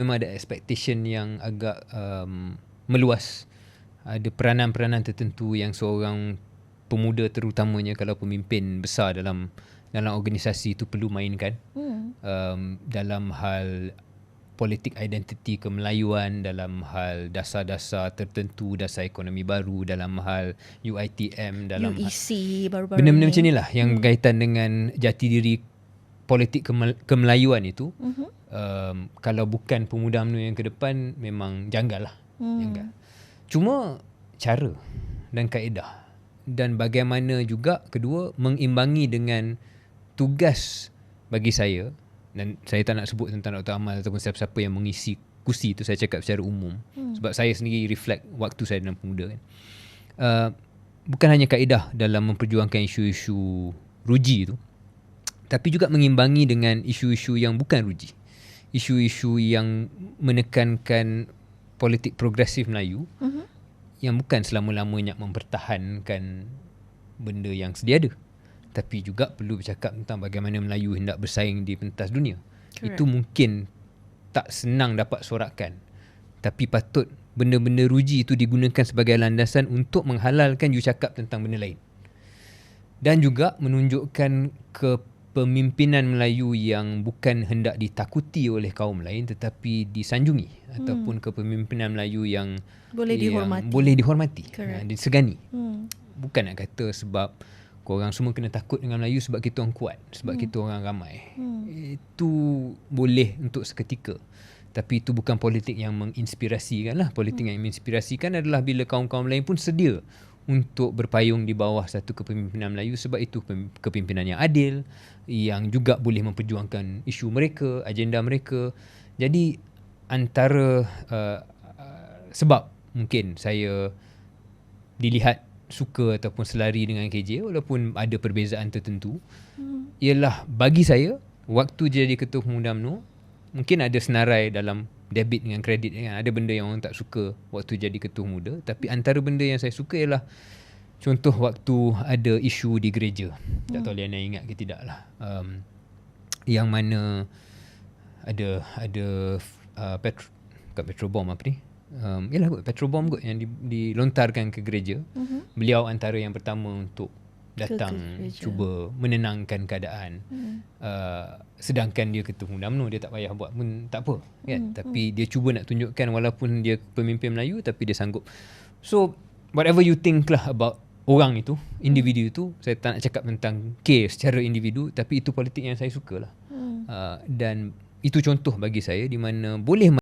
memang ada expectation yang agak um, meluas. Ada peranan-peranan tertentu yang seorang pemuda terutamanya kalau pemimpin besar dalam dalam organisasi itu perlu mainkan hmm. um, dalam hal politik identiti kemelayuan dalam hal dasar-dasar tertentu dasar ekonomi baru dalam hal UITM dalam UEC baru-baru benda-benda macam inilah yang hmm. berkaitan dengan jati diri politik kemelayuan itu uh-huh. Um, kalau bukan pemuda UMNO yang ke depan memang janggal lah hmm. janggal. cuma cara dan kaedah dan bagaimana juga kedua mengimbangi dengan tugas bagi saya dan saya tak nak sebut tentang Dr. Amal ataupun siapa-siapa yang mengisi kursi itu saya cakap secara umum hmm. sebab saya sendiri reflect waktu saya dalam pemuda kan. Uh, bukan hanya kaedah dalam memperjuangkan isu-isu ruji itu tapi juga mengimbangi dengan isu-isu yang bukan ruji. Isu-isu yang menekankan politik progresif Melayu uh-huh. yang bukan selama-lamanya mempertahankan benda yang sedia ada tapi juga perlu bercakap tentang bagaimana Melayu hendak bersaing di pentas dunia. Correct. Itu mungkin tak senang dapat sorakan. Tapi patut benda-benda ruji itu digunakan sebagai landasan untuk menghalalkan you cakap tentang benda lain. Dan juga menunjukkan kepemimpinan Melayu yang bukan hendak ditakuti oleh kaum lain tetapi disanjungi hmm. ataupun kepemimpinan Melayu yang boleh yang dihormati. Boleh dihormati. Ha, disegani. Hmm. Bukan nak kata sebab Korang semua kena takut dengan Melayu sebab kita orang kuat. Sebab hmm. kita orang ramai. Hmm. Itu boleh untuk seketika. Tapi itu bukan politik yang menginspirasikan lah. Politik hmm. yang menginspirasikan adalah bila kaum-kaum lain pun sedia untuk berpayung di bawah satu kepimpinan Melayu sebab itu kepimpinan yang adil yang juga boleh memperjuangkan isu mereka, agenda mereka. Jadi antara uh, uh, sebab mungkin saya dilihat suka ataupun selari dengan KJ walaupun ada perbezaan tertentu hmm. ialah bagi saya waktu jadi ketua pemuda UMNO mungkin ada senarai dalam debit dengan kredit kan ada benda yang orang tak suka waktu jadi ketua muda. Tapi antara benda yang saya suka ialah contoh waktu ada isu di gereja. Hmm. tak tahu Liana ingat ke tidak lah. Um, yang mana ada ada uh, petro, kat petrobom apa ni? Um, yalah kot petrobom kot yang di, dilontarkan ke gereja. Uh-huh. beliau antara yang pertama untuk datang ke, ke cuba menenangkan keadaan uh-huh. uh, sedangkan dia ketua muda UMNO dia tak payah buat pun tak apa kan uh-huh. tapi dia cuba nak tunjukkan walaupun dia pemimpin Melayu tapi dia sanggup so whatever you think lah about orang itu individu itu saya tak nak cakap tentang K secara individu tapi itu politik yang saya suka lah uh-huh. uh, dan itu contoh bagi saya di mana boleh